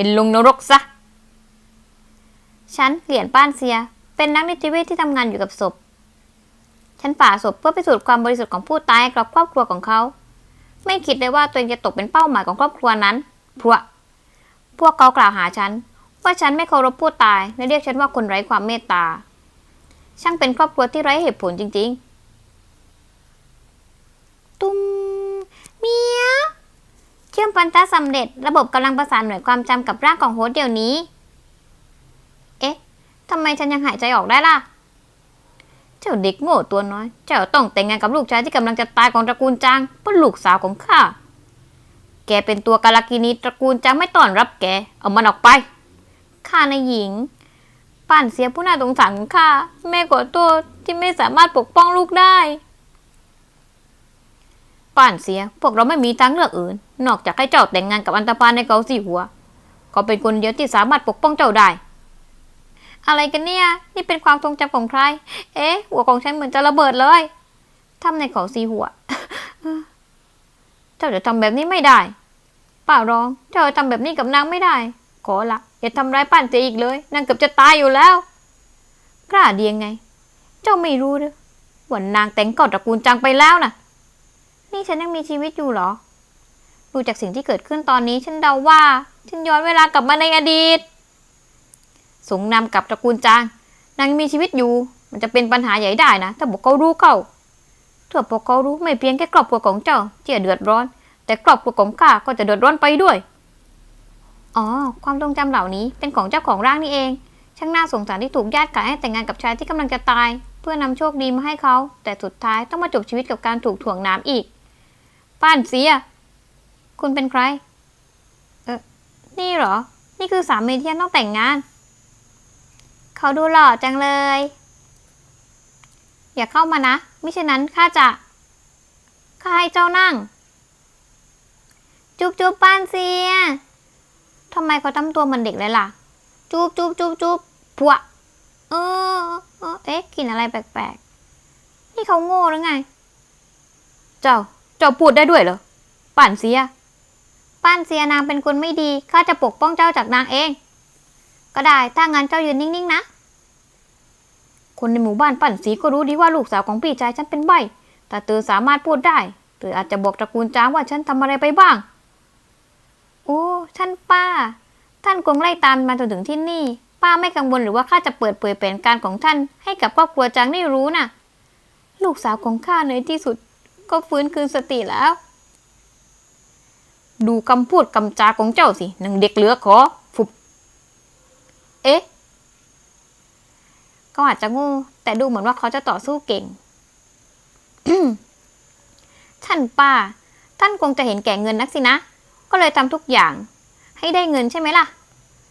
เป็นลุงนรกซะ ฉันเหรียญป้านเซีย เป็นนักนิติเวชที่ทำงานอยู่กับศพ ฉันผ่าศพเพื่อพิสูจน์ความบริสุทธิ์ของผู้ตายกับครอบครัวของเขา ไม่คิดเลยว่าตัวเองจะตกเป็นเป้าหมายของครอบครัวนั้นพราะพวกเขากล่าวหาฉัน ว่าฉันไม่เคารพผู้ตายและเรียกฉันว่าคนไร้ความเมตตา ช่างเป็นครอบครัวที่ไร้เหตุผลจริง ๆ ตุ้มเมีย ชื่อมพันธะสำเร็จ ระบบกำลังประสานหน่วยความจำกับร่างของโฮสต์เดี๋ยวนี้ เอ๊ะทำไมฉันยังหายใจออกได้ล่ะ เจ้าเด็กโง่ตัวน้อย เจ้าต้องแต่งงานกับลูกชายที่กำลังจะตายของตระกูลจางเพราะลูกสาวของข้า แกเป็นตัวกาลากินีตระกูลจางไม่ต้อนรับแก เอามันออกไป ข้านายหญิง ป่านเสียผู้น่าสงสารของข้า แม่ขอโทษที่ไม่สามารถปกป้องลูกได้ ป่านเสีย พวกเราไม่มีทางเลือกอื่น นอกจากให้เจ้าแต่งงานกับอันตพานในเกาสีหัวเขาเป็นคนเดียวที่สามารถปกป้องเจ้าได้ อะไรกันเนี่ย นี่เป็นความทรงจำของใคร เอ๊ะ หัวของฉันเหมือนจะระเบิดเลยทำในเขาสีหัว เจ้าจะทำแบบนี้ไม่ได้ ป้าร้อง เจ้าจะทำแบบนี้กับนางไม่ได้ ขอละอย่าทำร้ายป้านเสียอีกเลย นางเกือบจะตายอยู่แล้ว กล้าดียังไง เจ้าไม่รู้หรือว่านางแต่งก่อตระกูลจังไปแล้วน่ะ นี่ฉันยังมีชีวิตอยู่หรอ ดูจากสิ่งที่เกิดขึ้นตอนนี้ ฉันเดาว่า ฉันย้อนเวลากลับมาในอดีตสงนำกับตระกูลจางนางยังมีชีวิตอยู่ มันจะเป็นปัญหาใหญ่ได้นะถ้าพวกเขารู้เข้าถ้าพวกเขารู้ไม่เพียงแค่ครอบครัวของเจ้าที่จะเดือดร้อน แต่ครอบครัวของข้าก็จะเดือดร้อนไปด้วยอ๋อ ความทรงจำเหล่านี้เป็นของเจ้าของร่างนี่เอง ช่างน่าสงสารที่ถูกญาติขายให้แต่งงานกับชายที่กำลังจะตาย เพื่อนำโชคดีมาให้เขา แต่สุดท้ายต้องมาจบชีวิตกับการถูกถ่วงน้ำอีกป้านเสีย คุณเป็นใคร เออนี่เหรอ นี่คือสามีที่ฉันต้องแต่งงาน เขาดูหล่อจังเลย อย่าเข้ามานะไม่เช่นนั้นข้าจะ ข้าให้เจ้านั่ง จุบจุบป้านเสียทำไมเขาทำตัวเหมือนเด็กเลยล่ะ จุบจุบจุบจุบพวเออเออเอ๊ะกลินอะไรแปลกๆ นี่เขาโง่หรือไง เจ้า เจ้าพูดได้ด้วยเหรอ ป่านเสีย ป้านเสียนางเป็นคนไม่ดีข้าจะปกป้องเจ้าจากนางเอง ก็ได้ถ้างั้นเจ้ายืนนิ่งๆนะ คนในหมู่บ้านปั่นสีก็รู้ดีว่าลูกสาวของพี่ชายฉันเป็นใบแต่เธอสามารถพูดได้เธออาจจะบอกตระกูลจ้างว่าฉันทำอะไรไปบ้าง โอ้ท่านป้า ท่านคงไล่ตามมาจนถึงที่นี่ ป้าไม่กังวลหรือว่าข้าจะเปิดเผยแผนการของท่าน ให้กับครอบครัวจางได้รู้น่ะ ลูกสาวของข้าในที่สุด ก็ฟื้นคืนสติแล้ว ดูคำพูดคำจาของเจ้าสินางเด็กเหลือขอฟุบเอ๊ะก็อาจจะง่แต่ดูเหมือนว่าเขาจะต่อสู้เก่ง ท่านป้า ท่านคงจะเห็นแก่เงินนักสินะ ก็เลยทำทุกอย่าง ให้ได้เงินใช่ไหมล่ะ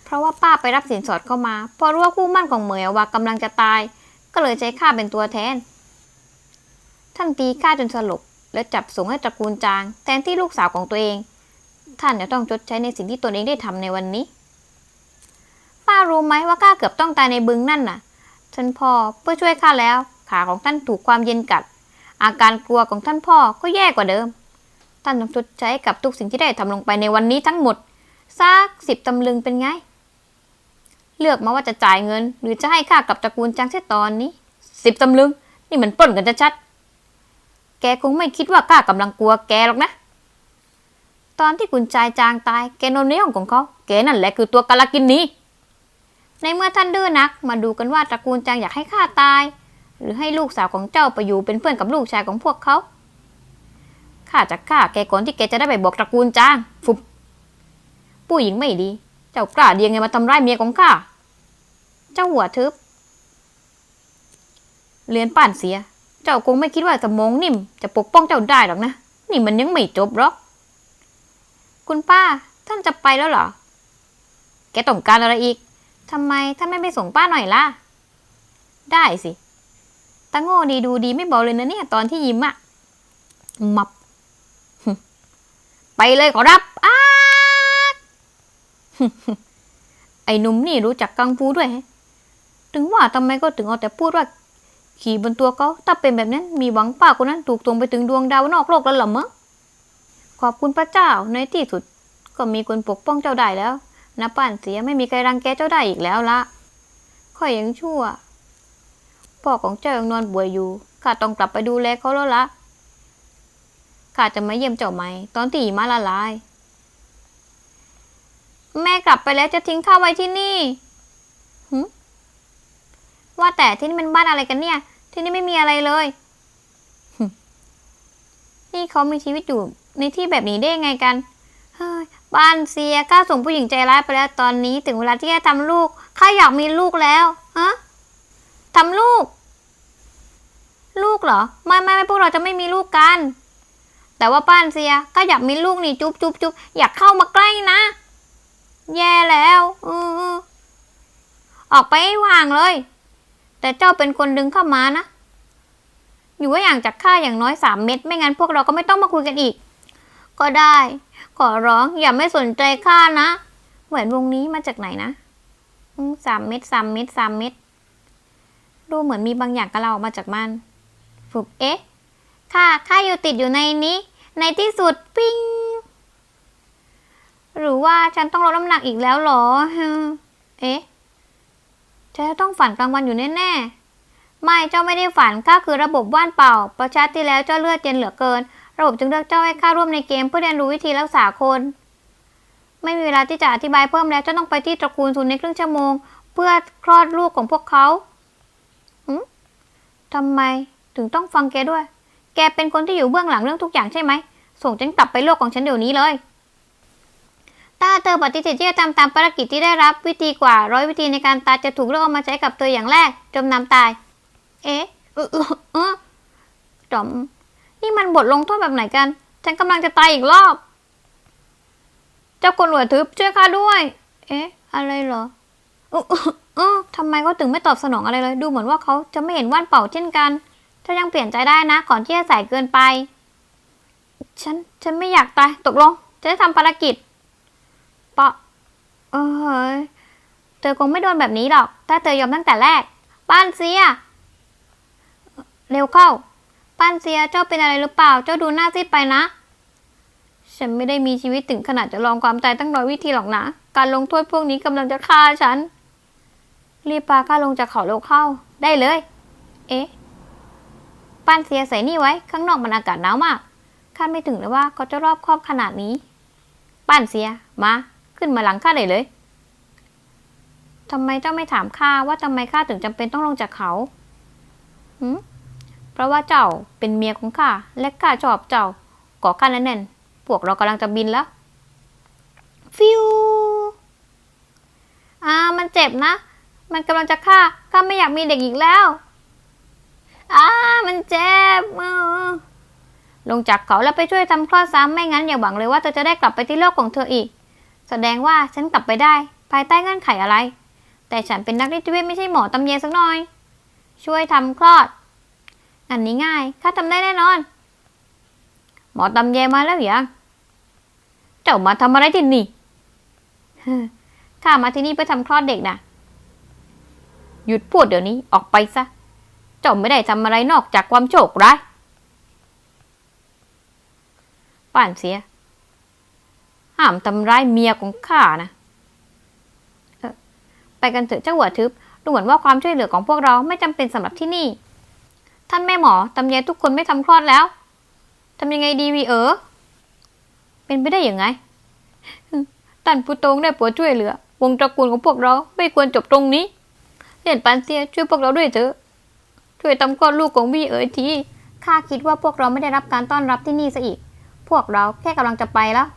เพราะว่าป้าไปรับสินสอดเข้ามา พอรู้ว่าคู่มั่นของเหมยว่ากำลังจะตาย ก็เลยใช้ข้าเป็นตัวแทน ท่านตีข้าจนสลบและจับส่งให้ตระกูลจาง แทนที่ลูกสาวของตัวเอง ท่านจะต้องชดใช้ในสิ่งที่ตนเองได้ทำในวันนี้ ป้ารู้ไหมว่าข้าเกือบต้องตายในบึงนั่นน่ะ ท่านพ่อเพื่อช่วยข้าแล้ว ขาของท่านถูกความเย็นกัด อาการกลัวของท่านพ่อก็แย่กว่าเดิม ท่านต้องชดใช้กับทุกสิ่งที่ได้ทำลงไปในวันนี้ทั้งหมดสักสิบตำลึงเป็นไง เลือกมาว่าจะจ่ายเงิน หรือจะให้ข้ากับตระกูลจางเช่ตอนนี้สิบตำลึง นี่มันปล้นกันชัดๆแกคงไม่คิดว่าข้ากำลังกลัวแกหรอกนะ ตอนที่คุณชายจางตายแกนอนในห้องของเขาแกนั่นแหละคือตัวกาลากินนี้ ในเมื่อท่านดื้อนัก มาดูกันว่าตระกูลจางอยากให้ข้าตาย หรือให้ลูกสาวของเจ้าไปอยู่เป็นเพื่อนกับลูกชายของพวกเขาข้าจะฆ่าแกก่อนที่แกจะได้ไปบอกตระกูลจางฟุบผู้หญิงไม่ดี เจ้ากล้าเดียงไงมาทำร้ายเมียของข้าเจ้าหัวทึบเรียนป่านเสีย เจ้าคงไม่คิดว่าสมองนิ่ม จะปกป้องเจ้าได้หรอกนะ นี่มันยังไม่จบหรอก คุณป้า ท่านจะไปแล้วเหรอ แกต้องการอะไรอีกทำไมท่านไม่ไปส่งป้าหน่อยล่ะ ได้สิตาโง่ดีดูดีไม่บอกเลยนะเนี่ย ตอนที่ยิ้มอะมับ ไปเลยขอรับอ้าไอ้หนุ่มนี่รู้จักกังฟูด้วย ถึงว่าทำไมก็ถึงเอาแต่พูดว่า ขี่บนตัวเขาถ้าเป็นแบบนั้นมีหวังป้าคนนั้นถูกตรงไปถึงดวงดาวนอกโลกแล้วหรอมั้ง ขอบคุณพระเจ้าในที่สุด ก็มีคนปกป้องเจ้าได้แล้วนะป้านเสียไม่มีใครรังแกเจ้าได้อีกแล้วละข้อยยังชั่ว พ่อของเจ้ายังนอนป่วยอยู่ข้าต้องกลับไปดูแลเขาแล้วละข้าจะมาเยี่ยมเจ้าไหม ตอนที่หิมาละลาย แม่กลับไปแล้วจะทิ้งข้าไว้ที่นี่หึว่าแต่ที่นี่มันบ้านอะไรกันเนี่ย ที่นี่ไม่มีอะไรเลยหึนี่เขามีชีวิตอยู่ ในที่แบบนี้ได้ยังไงกันเฮ้ยบ้านเสียข้าส่งผู้หญิงใจร้ายไปแล้วตอนนี้ถึงเวลาที่จะทำลูกข้าอยากมีลูกแล้วฮะทำลูก ลูกเหรอ ไม่ไม่ไม่พวกเราจะไม่มีลูกกัน แต่ว่าป้านเสียก็อยากมีลูกนี่จุ๊บจุ๊บจุ๊บอยากเข้ามาใกล้นะ แย่แล้วอออออกไปให้ห่างเลย แต่เจ้าเป็นคนดึงเข้ามานะ อยู่ว่าอย่างจากข้าอย่างน้อยสามเม็ดไม่งั้นพวกเราก็ไม่ต้องมาคุยกันอีก ก็ได้ ขอร้องอย่าไม่สนใจข้านะ แหวนวงนี้มาจากไหนนะสามเม็ดสามเม็ดสามเม็ดดูเหมือนมีบางอย่างกระเราออกมาจากมันฝึกเอ๊ะข้าข้าอยู่ติดอยู่ในนี้ ในที่สุดปิ้ง หรือว่าฉันต้องลดน้ำหนักอีกแล้วเหรอ เอ๊ะฉันจะต้องฝันกลางวันอยู่แน่ๆ ไม่เจ้าไม่ได้ฝันข้าคือระบบว่านเปล่า ประชาที่แล้วเจ้าเลือดเย็นเหลือเกิน ระบบจึงเลือกเจ้าให้เข้าร่วมในเกมเพื่อเรียนรู้วิธีรักษาคน ไม่มีเวลาที่จะอธิบายเพิ่มแล้วเจ้าต้องไปที่ตระกูลซุนในครึ่งชั่วโมง เพื่อคลอดลูกของพวกเขาหืมทำไมถึงต้องฟังแกด้วย แกเป็นคนที่อยู่เบื้องหลังเรื่องทุกอย่างใช่ไหม ส่งฉันกลับไปโลกของฉันเดี๋ยวนี้เลยถ้าเธอปฏิเสธที่จะทำตามภารกิจที่ได้รับวิธีกว่าร้อยวิธีในการตายจะถูกเลือกเอามาใช้กับเธออย่างแรก จมน้ำตาย เอ๊ะเออเออเออจอม นี่มันบทลงโทษแบบไหนกัน ฉันกำลังจะตายอีกรอบ เจ้าคนหัวทึบช่วยข้าด้วย เอ๊ะ อะไรเหรอเอออทำไมเขาถึงไม่ตอบสนองอะไรเลย ดูเหมือนว่าเขาจะไม่เห็นว่านเป่าเช่นกัน ถ้ายังเปลี่ยนใจได้นะ ก่อนที่จะสายเกินไป ฉัน ฉันไม่อยากตาย ตกลง จะได้ทำภารกิจปะเออเฮ้ยเธอคงไม่โดนแบบนี้หรอก ถ้าเธอยอมตั้งแต่แรกป้านเสีย เร็วเข้า ป้านเสียเจ้าเป็นอะไรหรือเปล่า เจ้าดูหน้าซีดไปนะ ฉันไม่ได้มีชีวิตถึงขนาดจะลองความตายตั้งร้อยวิธีหรอกนะ การลงโทษพวกนี้กำลังจะฆ่าฉัน รีบพาข้าลงจากเขาเร็วเข้า ได้เลย เอ๊ะป้านเสียใส่นี่ไว้ ข้างนอกมันอากาศหนาวมาก คาดไม่ถึงเลยว่าเขาจะรอบครอบขนาดนี้ป้านเสีย มา ขึ้นมาหลังข้าเลยเลยทำไมเจ้าไม่ถามข้าว่าทำไมข้าถึงจำเป็นต้องลงจากเขาหืม ราะว่าเจ้าเป็นเมียของข้าและข้าชอบเจ้าก่อข้าแน่นๆพวกเรากำลังจะบินแล้ว ฟิวอ่ามันเจ็บนะ มันกำลังจะฆ่าข้าไม่อยากมีเด็กอีกแล้วอ่ามันเจ็บออลงจากเขาแล้วไปช่วยทำคลอดซ้ำไม่งั้นอย่าหวังเลยว่าเธอจะได้กลับไปที่โลกของเธออีก แสดงว่าฉันกลับไปได้ ภายใต้เงื่อนไขอะไร แต่ฉันเป็นนักนิติเวชไม่ใช่หมอตำเยสักหน่อย ช่วยทำคลอด อันนี้ง่ายข้าทำได้แน่นอน หมอตำแยมาแล้วเหรอเจ้ามาทำอะไรที่นี่ข้ามาที่นี่เพื่อทำคลอดเด็กนะหยุดพูดเดี๋ยวนี้ออกไปซะ เจ้าไม่ได้ทำอะไรนอกจากความโชคร้ายป่านเสีย ห้ามทำร้ายเมียของข้านะไปกันเถอะเจ้าหัวทึบดูเหมือนว่าความช่วยเหลือของพวกเราไม่จำเป็นสำหรับที่นี่ ท่านแม่หมอตำแยทุกคนไม่ทำคลอดแล้วทำยังไงดีวีเออเป็นไปได้ยังไงท่านผู้ตรงได้โปรดช่วยเหลือ วงตระกูลของพวกเราไม่ควรจบตรงนี้เรียนปันเซียช่วยพวกเราด้วยเถอะช่วยทำคลอดลูกของวีเอ๋ยทีข้าคิดว่าพวกเราไม่ได้รับการต้อนรับที่นี่ซะอีก พวกเราแค่กำลังจะไปแล้ว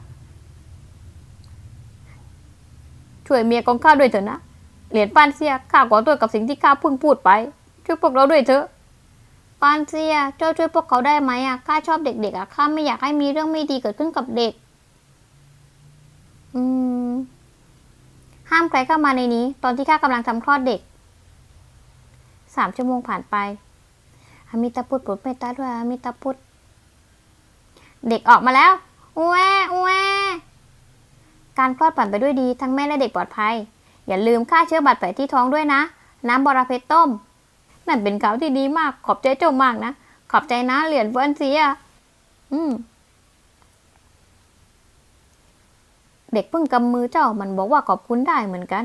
ช่วยเมียของข้าด้วยเถอะนะ เหรียญปานเซียข้าขอโทษกับสิ่งที่ข้าเพิ่งพูดไป ช่วยพวกเราด้วยเถอะ ปานเซียเจ้าช่วยพวกเขาได้ไหมอะข้าชอบเด็กๆอะข้าไม่อยากให้มีเรื่องไม่ดีเกิดขึ้นกับเด็ก อืม ห้ามใครเข้ามาในนี้ ตอนที่ข้ากำลังทำคลอดเด็กสามชั่วโมงผ่านไปอามิตาพุทธโปรดเมตตาด้วยอามิตาพุทธเด็กออกมาแล้วอุแวอุแวการคลอดผ่านไปด้วยดี ทั้งแม่และเด็กปลอดภัย อย่าลืมฆ่าเชื้อบาดแผลที่ท้องด้วยนะ น้ำบอระเพ็ดต้ม นั่นเป็นข่าวที่ดีมาก ขอบใจเจ้ามากนะ ขอบใจนะเหรียญเฟิร์นเสียอืม เด็กเพิ่งกำมือเจ้ามันบอกว่าขอบคุณได้เหมือนกัน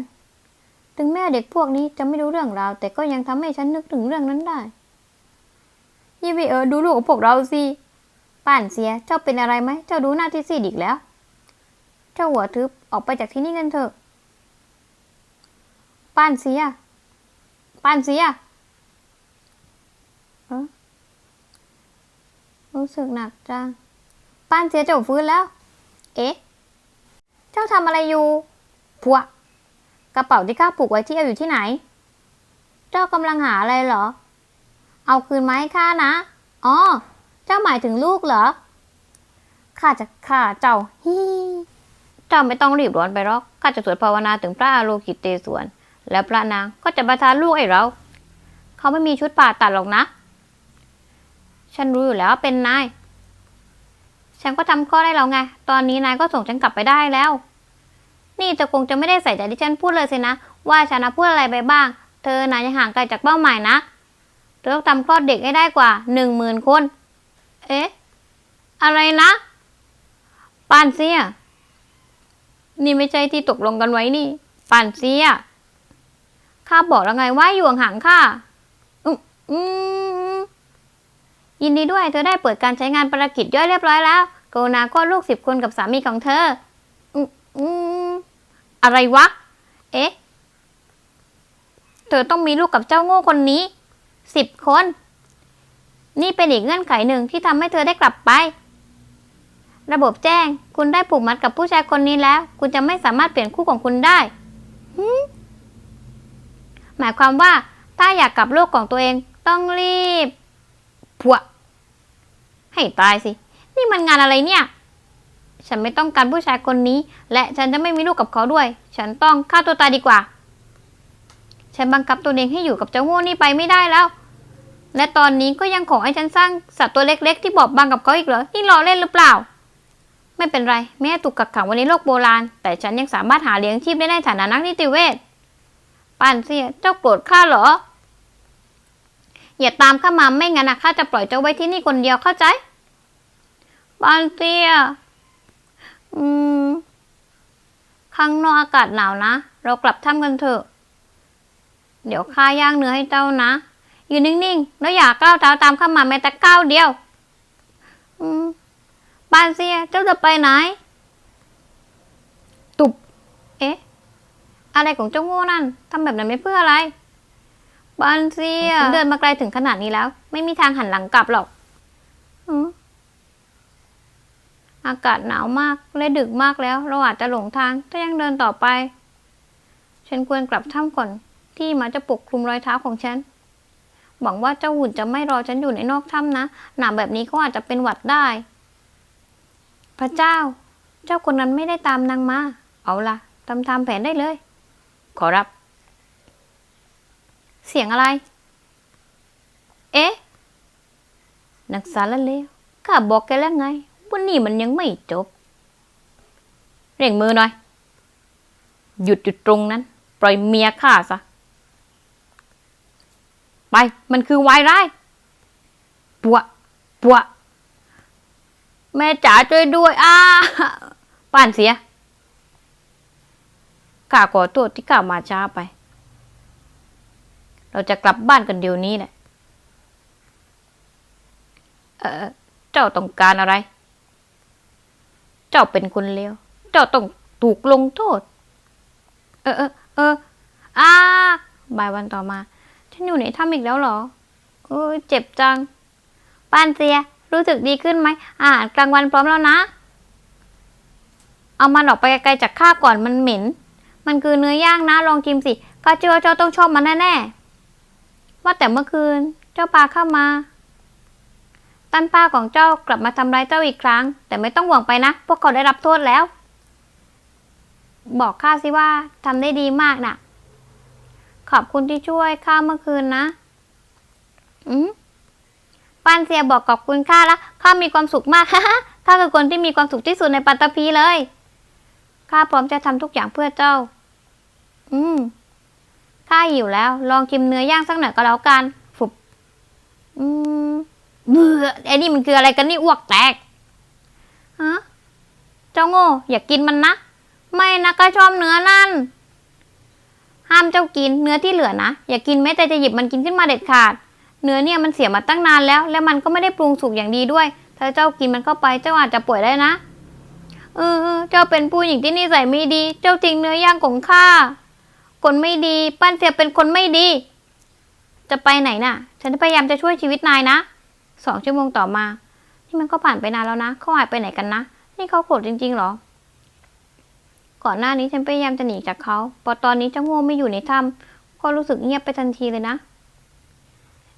ถึงแม้เด็กพวกนี้จะไม่รู้เรื่องราว แต่ก็ยังทำให้ฉันนึกถึงเรื่องนั้นได้ยี่วีเออดูลูกของพวกเราสิป้านเสีย เจ้าเป็นอะไรไหม เจ้าดูหน้าที่ซีดอีกแล้ว เจ้าหัวทึบออกไปจากที่นี่กันเถอะป้านเสียป้านเสียเอ้อ รู้สึกหนักจังป้านเสียเจ้าฟื้นแล้ว เอ๊ะ เจ้าทำอะไรอยู่พวกกระเป๋าที่ข้าผูกไว้ที่เอวอยู่ที่ไหน เจ้ากำลังหาอะไรเหรอ เอาคืนมาให้ข้านะ อ๋อ เจ้าหมายถึงลูกเหรอ ข้าจะฆ่าเจ้าฮีเจ้าไม่ต้องรีบร้อนไปหรอก ข้าจะสวดภาวนาถึงพระอาโลกิตเตศวน แล้วพระนางก็จะประทานลูกให้เรา เขาไม่มีชุดผ่าตัดหรอกนะ ฉันรู้อยู่แล้วว่าเป็นนาย ฉันก็ทำข้อได้แล้วไง ตอนนี้นายก็ส่งฉันกลับไปได้แล้ว นี่เธอคงจะไม่ได้ใส่ใจที่ฉันพูดเลยสินะ ว่าฉันนะพูดอะไรไปบ้าง เธอนะยังห่างไกลจากเป้าหมายนะเธอต้องทำคลอดเด็กให้ได้กว่าหนึ่งหมื่นคน เอ๊ะ อะไรนะปานเซีย นี่ไม่ใช่ที่ตกลงกันไว้นี่ปานเซีย ข้าบอกแล้วไงว่าอยู่ห่างๆข้าอืม ยินดีด้วยเธอได้เปิดการใช้งานภารกิจย่อยเรียบร้อยแล้วกรุณาคลอดลูกสิบคนกับสามีของเธอ อืมอะไรวะ เอ๊ะ เธอต้องมีลูกกับเจ้าโง่คนนี้สิบคน นี่เป็นอีกเงื่อนไขหนึ่งที่ทำให้เธอได้กลับไป ระบบแจ้ง คุณได้ผูกมัดกับผู้ชายคนนี้แล้ว คุณจะไม่สามารถเปลี่ยนคู่ของคุณได้หึหมายความว่าถ้าอยากกลับโลกของตัวเองต้องรีบ พวกให้ตายสิ นี่มันงานอะไรเนี่ย ฉันไม่ต้องการผู้ชายคนนี้ และฉันจะไม่มีลูกกับเขาด้วย ฉันต้องฆ่าตัวตายดีกว่า ฉันบังคับตัวเองให้อยู่กับเจ้าโง่นี่ไปไม่ได้แล้ว และตอนนี้ก็ยังขอให้ฉันสร้างสัตว์ตัวเล็ก ๆ ที่บอบบางกับเขาอีกเหรอ นี่ล้อเล่นหรือเปล่า ไม่เป็นไร แม้ถูกกักขังไว้ในโลกโบราณ แต่ฉันยังสามารถหาเลี้ยงชีพได้ในฐานะนักนิติเวชปานเสีย เจ้าโกรธข้าเหรอ อย่าตามข้ามาไม่งั้นนะข้าจะปล่อยเจ้าไว้ที่นี่คนเดียวเข้าใจบานเตียอืมข้างนอกอากาศหนาวนะ เรากลับถ้ำกันเถอะ เดี๋ยวข้าย่างเนื้อให้เจ้านะ อยู่นิ่งๆ แล้วอย่าก้าวเท้าตามข้ามาแม้แต่ก้าวเดียว อืมบานเซียเจ้าจะไปไหน ตุบ เอ๊ะ อะไรของเจ้าโง่นั่นทำแบบนั้นไม่เพื่ออะไร บานเซียเดินมาไกลถึงขนาดนี้แล้ว ไม่มีทางหันหลังกลับหรอกอืมอากาศหนาวมากและดึกมากแล้ว เราอาจจะหลงทางถ้ายังเดินต่อไป ฉันควรกลับถ้ำก่อน ที่หมาจะปกคลุมรอยเท้าของฉัน หวังว่าเจ้าหุ่นจะไม่รอฉันอยู่ในนอกถ้ำนะหนาวแบบนี้เขาอาจจะเป็นหวัดได้ พระเจ้า เจ้าคนนั้นไม่ได้ตามนางมา เอาละทำตามแผนได้เลย ขอรับ เสียงอะไร เอ๊ะ นักสารเลวข้าบอกแกแล้วไงว่านี่มันยังไม่จบ เร่งมือหน่อย หยุดอยู่ตรงนั้น ปล่อยเมียข้าซะ ไป มันคือวายร้ายปัวปัวแม่จ๋าช่วยด้วย อ้าป่านเสียข้าขอโทษที่ข้ามาช้าไป เราจะกลับบ้านกันเดี๋ยวนี้แหละเออเจ้าต้องการอะไร เจ้าเป็นคนเลว เจ้าต้องถูกลงโทษ เออเออเอออ้าบ่ายวันต่อมา ฉันอยู่ในถ้ำอีกแล้วเหรอ เออเจ็บจังป้านเซีย รู้สึกดีขึ้นไหมอาหารกลางวันพร้อมแล้วนะ เอามันออกไปไกลจากข้าก่อนมันเหม็น มันคือเนื้อย่างนะลองกินสิข้าเชื่อว่าเจ้าต้องชอบมันแน่ๆ ว่าแต่เมื่อคืนเจ้าปลาเข้ามา ตันป้าของเจ้ากลับมาทำร้ายเจ้าอีกครั้ง แต่ไม่ต้องห่วงไปนะ พวกเขาได้รับโทษแล้ว บอกข้าสิว่าทำได้ดีมากน่ะ ขอบคุณที่ช่วยข้าเมื่อคืนนะ อืมปานเซียบอกขอบคุณข้าล้วข้ามีความสุขมากข้าคือคนที่มีความสุขที่สุดในปัตตภีเลย ข้าพร้อมจะทำทุกอย่างเพื่อเจ้า อืม ข้าหิวแล้ว ลองกินเนื้อย่างสักหน่อยก็แล้วกันฝุบอืมเบื่อไอ้นี่มันคืออะไรกันนี่อ้วกแตกฮะเจ้าโง่อย่ากกินมันนะ ไม่นะก็ชอบเนื้อนั่น ห้ามเจ้ากินเนื้อที่เหลือนะ อย่ากินแม้แต่จะหยิบมันกินขึ้นมาเด็ดขาด เนื้อเนี่ยมันเสียมาตั้งนานแล้ว และมันก็ไม่ได้ปรุงสุกอย่างดีด้วย ถ้าเจ้ากินมันเข้าไปเจ้าอาจจะป่วยได้นะเออเออเจ้าเป็นผู้หญิงที่นิสัยไม่ดี เจ้าทิ้งเนื้อย่างของข้า คนไม่ดี ปั้นเสียเป็นคนไม่ดี จะไปไหนน่ะ ฉันพยายามจะช่วยชีวิตนายนะสองชั่วโมงต่อมา นี่มันก็ผ่านไปนานแล้วนะเขาหายไปไหนกันนะ นี่เขาโกรธจริงๆหรอ ก่อนหน้านี้ฉันพยายามจะหนีจากเขาพอตอนนี้เจ้าโง่ไม่อยู่ในถ้ำก็รู้สึกเงียบไปทันทีเลยนะ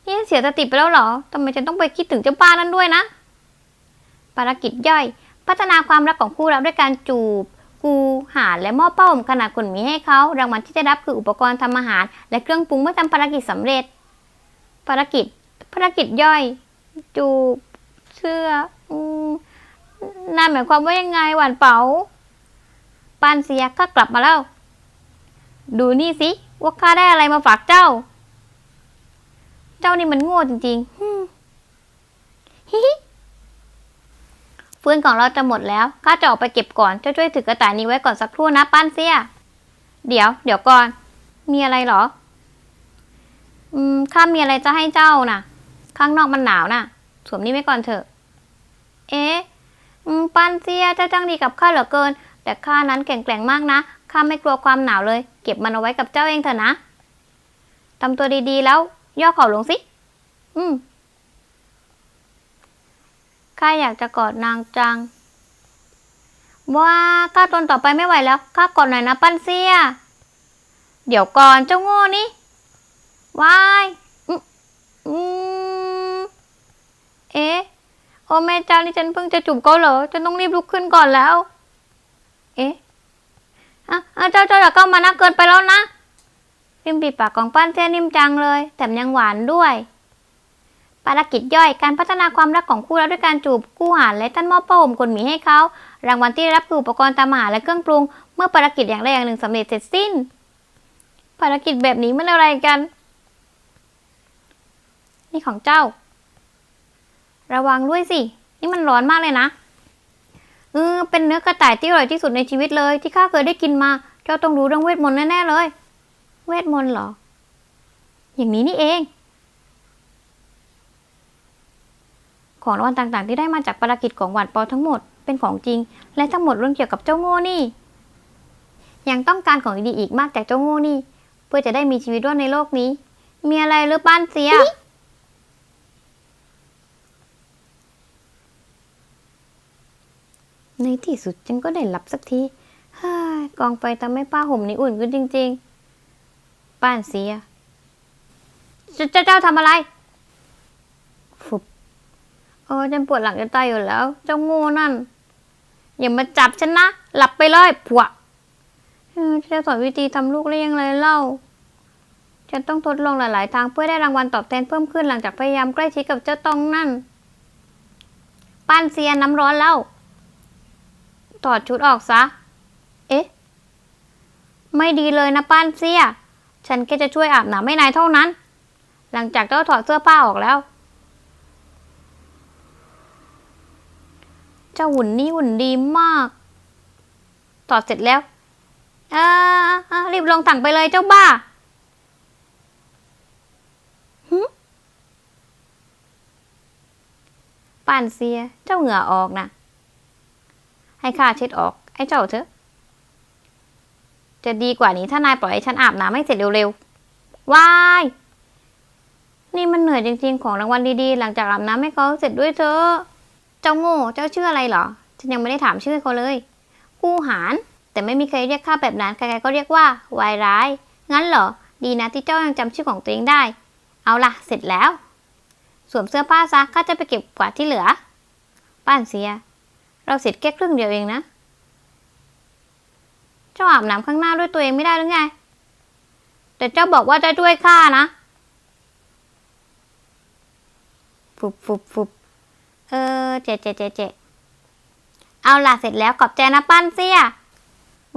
นี่เสียสติไปแล้วหรอทำไมฉันต้องไปคิดถึงเจ้าป้านั่นด้วยนะ ภารกิจย่อย พัฒนาความรักของคู่รักด้วยการจูบ กูหารและหม้อเป้าหมขนาดขนหมีให้เขา รางวัลที่ได้รับคืออุปกรณ์ทำอาหาร และเครื่องปรุงเมื่อทำภารกิจสำเร็จ ภารกิจ ภารกิจย่อย จูบเสื้ออนั่นหมายความว่ายังไงหวานเป๋าปานเสียก็กลับมาแล้ว ดูนี่สิ ว่าข้าได้อะไรมาฝากเจ้า เจ้านี่มันโง่จริงๆฮึ่มฮิฮิ ฟืนของเราจะหมดแล้ว ข้าจะออกไปเก็บก่อน เจ้าช่วยถือกระต่ายนี้ไว้ก่อนสักครู่นะป้านเสีย เดี๋ยว เดี๋ยวก่อน มีอะไรเหรอ อืม ข้ามีอะไรจะให้เจ้าน่ะ ข้างนอกมันหนาวน่ะ สวมนี่ไว้ก่อนเถอะ เอ๊ะอืมปันเซียเจ้าจังดีกับข้าเหลือเกิน แต่ข้านั้นแข็งแกร่งมากนะ ข้าไม่กลัวความหนาวเลย เก็บมันเอาไว้กับเจ้าเองเถอะนะทำตัวดีๆแล้ว ย่อเข่าลงสิ อืม ข้าอยากจะกอดนางจังว้าข้าทนต่อไปไม่ไหวแล้วข้ากอดหน่อยนะปั้นเซีย เดี๋ยวก่อนเจ้าโง่นี่วายอืมเอ๊ะโอ้แม่เจ้านี่ฉันเพิ่งจะจูบเขาเหรอฉันต้องรีบลุกขึ้นก่อนแล้ว เอ๊ะอะเจ้าเจ้าอย่าเข้ามานะเกินไปแล้วนะริมปีปากของปั้นเสียนิ่มจังเลย แถมยังหวานด้วยารกิจย่อยการพัฒนาความรักของคู่แล้วด้วยการจูบคู่หารและท่านมอบผ้าห่มกลหมีให้เขา รางวัลที่ได้รับคืออุปกรณ์ตามอาหารและเครื่องปรุง เมื่อภารกิจอย่างใดอย่างหนึ่งสำเร็จเสร็จสิ้น ภารกิจแบบนี้มันอะไรกัน นี่ของเจ้า ระวังด้วยสิ นี่มันร้อนมากเลยนะเออเป็นเนื้อกระต่ายที่อร่อยที่สุดในชีวิตเลย ที่ข้าเคยได้กินมา เจ้าต้องรู้เรื่องเวทมนต์แน่ๆเลย เวทมนต์เหรอ อย่างนี้นี่เอง ของรางวัลต่างๆ ที่ได้มาจากภารกิจของหวานปอทั้งหมดเป็นของจริง และทั้งหมดรื่องเกี่ยวกับเจ้าโง่นี่ ยังต้องการของดีๆอีกมากจากเจ้าโง่นี่ เพื่อจะได้มีชีวิตรอดในโลกนี้ มีอะไรหรือป้านเสีย ในที่สุดฉันก็ได้หลับสักทีฮกองไฟทำให้ผ้าห่มนี้อุ่นขึ้นจริง ๆ ป้านเสียจ้าเจ้าเจ้าทำอะไร ฟุบ โอ้ฉันปวดหลังจะตายอยู่แล้ว เจ้าโง่นั่น อย่ามาจับฉันนะ หลับไปเลยผัวฉันจะสอนวิธีทำลูกได้ยังไงเล่า ฉันต้องทดลองหลาย ๆ ทางเพื่อได้รางวัลตอบแทนเพิ่มขึ้นหลังจากพยายามใกล้ชิดกับเจ้าตองนั่นป้านเซียน้ำร้อนแล้ว ถอดชุดออกซะ เอ๊ะ ไม่ดีเลยนะป้านเสีย ฉันแค่จะช่วยอาบน้ำให้นายเท่านั้น หลังจากเจ้าถอดเสื้อผ้าออกแล้ว จ้าหุ่นนี่หุ่นดีมากถอดเสร็จแล้วอ่าอ่ารีบลงถังไปเลยเจ้าบ้าหึป้านเสีย เจ้าเหงื่อออกนะ ให้ข้าเช็ดออก ไอ้เจ้าเถอะ จะดีกว่านี้ถ้านายปล่อยให้ฉันอาบน้ำให้เสร็จเร็วๆวาย นี่มันเหนื่อยจริงๆ ของรางวัลดีๆ หลังจากอาบน้ำให้เขาเสร็จด้วยเถอะ เจ้าโง่ เจ้าชื่ออะไรเหรอ ฉันยังไม่ได้ถามชื่อเขาเลย กู้หารแต่ไม่มีใครเรียกข้าแบบนั้น ใครๆก็เรียกว่าวายร้าย งั้นเหรอ ดีนะที่เจ้ายังจำชื่อของตัวเองได้ เอาล่ะ เสร็จแล้ว สวมเสื้อผ้าซะ ข้าจะไปเก็บกวาดที่เหลือ ป้านเสีย เราเสร็จแค่ครึ่งเดียวเองนะ เจ้าอาบน้ำข้างหน้าด้วยตัวเองไม่ได้หรือไง แต่เจ้าบอกว่าจะช่วยข้านะ ฟุบฟุบฟุบ เออเจเจเจเจเอาล่ะเสร็จแล้วขอบใจนะปั้นเสีย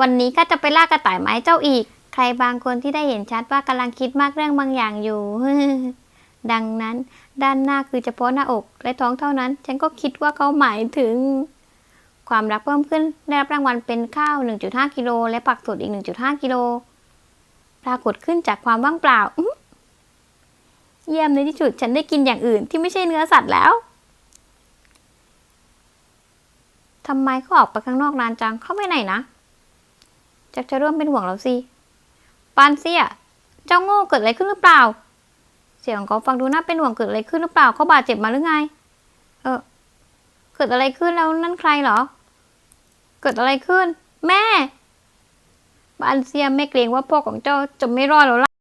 วันนี้ข้าจะไปล่ากระต่ายไม้เจ้าอีก ใครบางคนที่ได้เห็นชัดว่ากำลังคิดมากเรื่องบางอย่างอยู่ ดังนั้น ด้านหน้าคือเฉพาะหน้าอกและท้องเท่านั้น ฉันก็คิดว่าเขาหมายถึง ความรักเพิ่มขึ้นได้รับรางวัลเป็นข้าว 1.5 กิโลและผักสดอีก 1.5 กิโลปรากฏขึ้นจากความว่างเปล่าเยี่ยมในที่สุดฉันได้กินอย่างอื่นที่ไม่ใช่เนื้อสัตว์แล้ว ทำไมเขาออกไปข้างนอกนานจังเขาไปไหนนะจักจะริ่มเป็นห่วงแล้วสิปานเซียเจ้าโง่เกิดอะไรขึ้นหรือเปล่า เสียงของเขาฟังดูน่าเป็นห่วงเกิดอะไรขึ้นหรือเปล่าเขาบาดเจ็บมาหรือไง เออ เกิดอะไรขึ้นแล้วนั่นใครเหรอ เกิดอะไรขึ้น แม่ปานเซียไม่เกรงว่าพ่อของเจ้าจะไม่รอดแล้วล่ะ